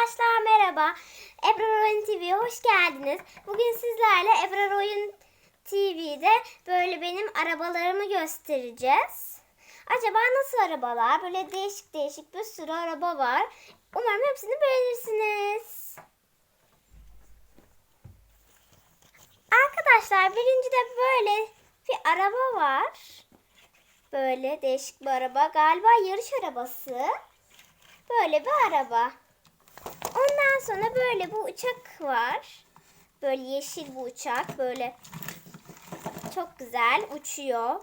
Arkadaşlar merhaba. Ebrar Oyun TV'ye hoş geldiniz. Bugün sizlerle Ebrar Oyun TV'de böyle benim arabalarımı göstereceğiz. Acaba nasıl arabalar? Böyle değişik değişik bir sürü araba var. Umarım hepsini beğenirsiniz. Arkadaşlar birinci de böyle bir araba var. Böyle değişik bir araba. Galiba yarış arabası. Böyle bir araba. Ondan sonra böyle bu uçak var. Böyle yeşil bu uçak. Böyle çok güzel uçuyor.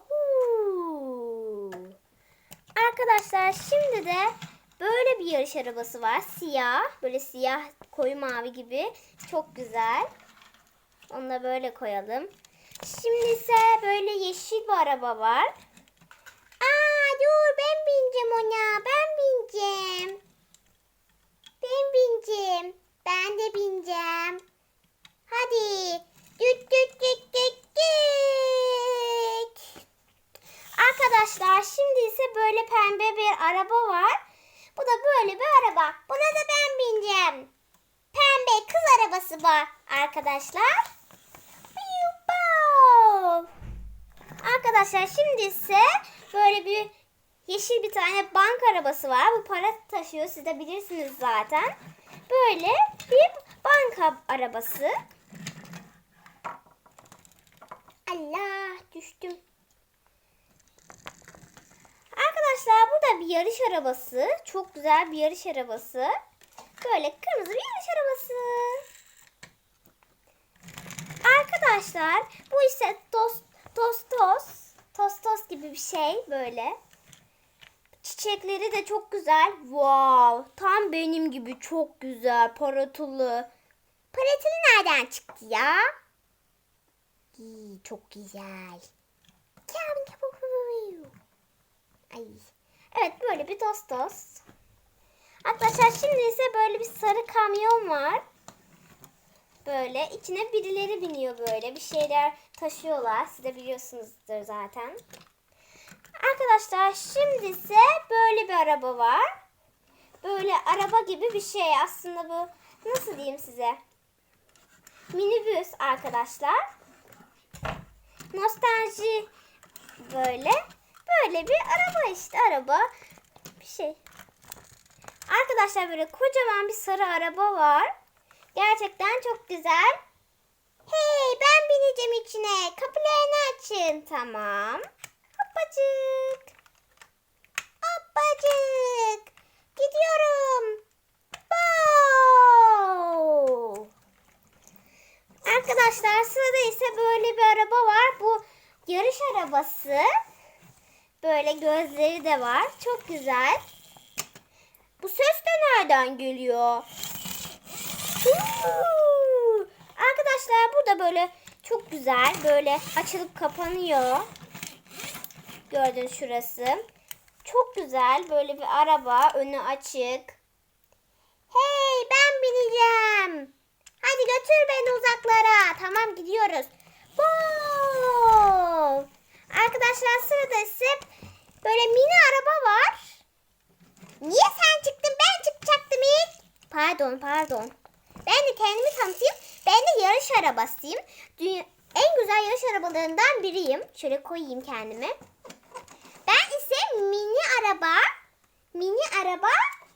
Arkadaşlar şimdi de böyle bir yarış arabası var. Siyah. Böyle siyah koyu mavi gibi. Çok güzel. Onu da böyle koyalım. Şimdi ise böyle yeşil bir araba var. Aa dur ben bineceğim ona. Ben bineceğim. Ben bineceğim. Ben de bineceğim. Hadi. Düt düt düt düt düt. Arkadaşlar ise böyle pembe bir araba var. Bu da böyle bir araba. Buna da ben bineceğim. Pembe kız arabası var arkadaşlar. Arkadaşlar şimdi ise böyle bir yeşil bir tane bank arabası var. Bu para taşıyor. Siz de bilirsiniz zaten. Böyle bir banka arabası. Allah düştüm. Burada bir yarış arabası. Çok güzel bir yarış arabası. Böyle kırmızı bir yarış arabası. Arkadaşlar bu ise tost tostos tostos gibi bir şey böyle. Çiçekleri de çok güzel. Wow, tam benim gibi çok güzel, parıltılı. Parıltılı nereden çıktı ya? İyi, çok güzel. Ay. Evet böyle bir tostos. Arkadaşlar şimdi ise böyle bir sarı kamyon var. Böyle içine birileri biniyor böyle. Bir şeyler taşıyorlar. Siz de biliyorsunuzdur zaten. Arkadaşlar şimdi ise böyle bir araba var. Böyle araba gibi bir şey. Aslında bu nasıl diyeyim size? Minibüs arkadaşlar. Nostalji böyle. Böyle bir araba işte araba. Bir şey. Arkadaşlar böyle kocaman bir sarı araba var. Gerçekten çok güzel. Hey ben bineceğim içine. Kapılarını açın. Tamam. Hoppacık. Hoppacık. Gidiyorum. Wow. Arkadaşlar sırada ise böyle bir araba var. Bu yarış arabası. Böyle gözleri de var. Çok güzel. Bu ses de nereden geliyor? Arkadaşlar burada böyle çok güzel böyle açılıp kapanıyor. Gördüğünüz şurası. Çok güzel böyle bir araba önü açık. Hey ben bineceğim. Hadi götür beni uzaklara. Tamam gidiyoruz. Wow! Arkadaşlar sırada ise böyle mini araba var. Niye sen çıktın? Ben çıkacaktım ilk. Pardon pardon. Ben de kendimi tanıtayım. Ben de yarış arabasıyım. Dünya, en güzel yarış arabalarından biriyim. Şöyle koyayım kendimi. Ben ise mini araba. Mini araba.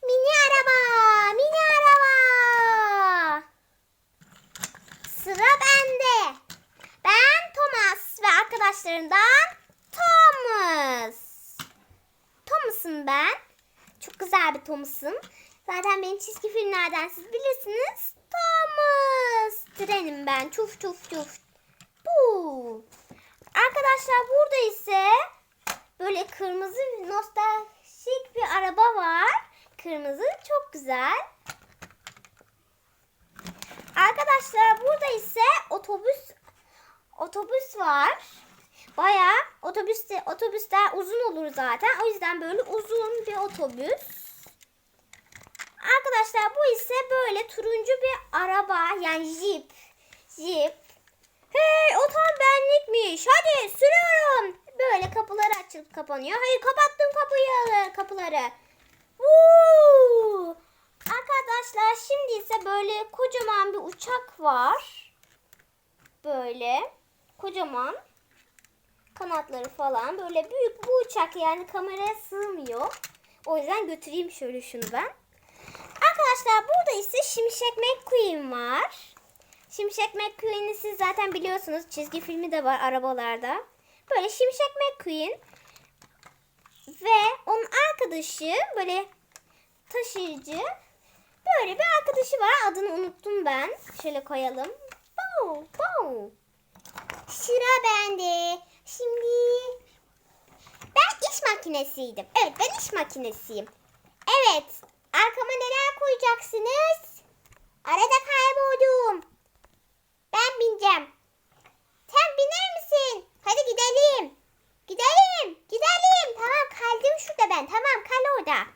Mini araba. Sıra bende. Ben Thomas ve arkadaşlarından Thomas. Thomas'ım ben. Çok güzel bir Thomas'ım. Zaten benim çizgi filmlerden siz bilirsiniz. Thomas. Trenim ben. Çuf çuf çuf. Bu. Arkadaşlar burada ise böyle kırmızı nostaljik bir araba var. Kırmızı çok güzel. Arkadaşlar burada ise otobüs otobüs var. Bayağı otobüste otobüsler uzun olur zaten. O yüzden böyle uzun bir otobüs. Arkadaşlar bu ise böyle turuncu bir araba yani jip. Jip. Hey o tam benlikmiş. Hadi sürüyorum. Böyle kapıları açılıp kapanıyor. Hayır kapattım kapıyı kapıları. Woo! Arkadaşlar şimdi ise böyle kocaman bir uçak var. Böyle kocaman kanatları falan böyle büyük bu uçak yani kameraya sığmıyor. O yüzden götüreyim şöyle şunu ben. Arkadaşlar burada ise Şimşek McQueen var. Şimşek McQueen'i siz zaten biliyorsunuz. Çizgi filmi de var arabalarda. Böyle Şimşek McQueen ve onun arkadaşı böyle taşıyıcı böyle bir arkadaşı var. Adını unuttum ben. Şöyle koyalım. Bow, bow. Sıra bende. Şimdi ben iş makinesiydim. Evet ben iş makinesiyim. Evet. Arkama neler koyacaksınız? Arada kayboldum. Ben bineceğim. Sen biner misin? Hadi gidelim. Gidelim. Gidelim. Tamam kaldım şurada ben. Tamam kal orada.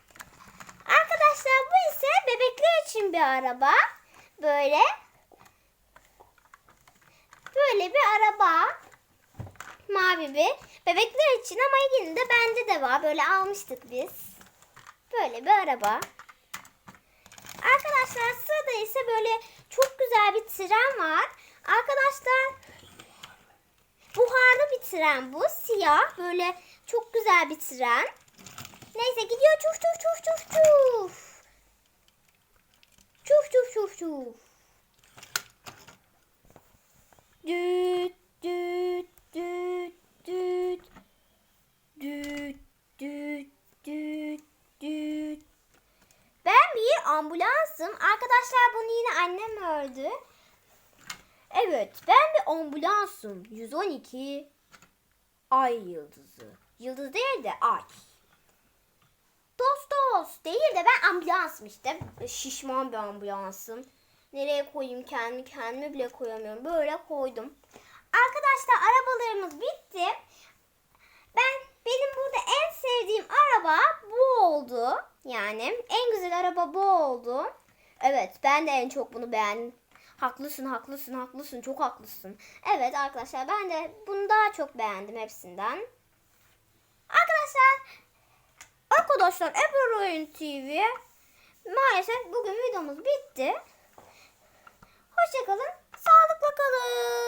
Arkadaşlar bu ise bebekler için bir araba. Böyle. Böyle bir araba. Mavi bir. Bebekler için ama yine de bende de var. Böyle almıştık biz. Böyle bir araba. Arkadaşlar sırada ise böyle çok güzel bir tren var. Arkadaşlar buharlı bir tren bu. Siyah böyle çok güzel bir tren. Neyse gidiyor çuf çuf çuf çuf çuf. Çuf çuf çuf çuf. Düt düt düt düt. Düt düt düt düt. Ben bir ambulansım. Arkadaşlar bunu yine annem ördü. Evet ben bir ambulansım. 112 ay yıldızı. Yıldız değil de ay. Dost dost değil de ben ambulansım işte. Şişman bir ambulansım. Nereye koyayım kendimi kendime bile koyamıyorum. Böyle koydum. Arkadaşlar arabalarımız bitti. Ben benim burada en sevdiğim araba bu oldu. Yani en güzel araba bu oldu. Evet ben de en çok bunu beğendim. Haklısın haklısın haklısın çok haklısın. Evet arkadaşlar ben de bunu daha çok beğendim hepsinden. Arkadaşlar arkadaşlar Ebru Oyun TV maalesef bugün videomuz bitti. Hoşçakalın. Sağlıkla kalın.